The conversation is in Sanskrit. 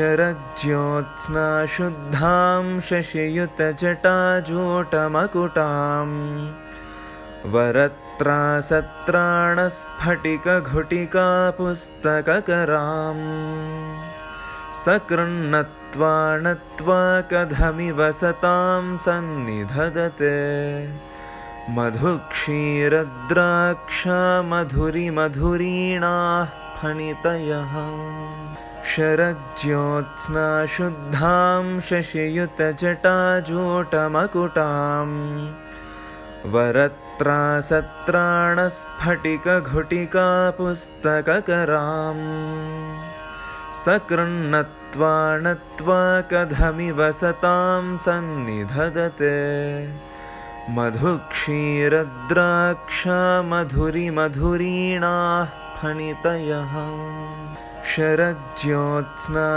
शरज्योत्स्ना शुद्धां शशियुतजटाजूटमकुटाम्। वरत्रासत्राणस्फटिकघुटिका पुस्तककराम् सकृन्नत्वा नत्वा कथमिव सतां सन्निधदते मधुक्षीरद्राक्षा मधुरिमधुरीणाः फणितयः शरज्योत्स्ना शुद्धां शशियुतजटाजूटमकुटाम्। वरत्रासत्राणस्फटिकघुटिका पुस्तककराम् सकृन्नत्वा नत्वा कथमिव सतां सन्निधदते। मधुक्षीरद्राक्षा मधुरिमधुरीणाः फणितयः शरज्योत्स्ना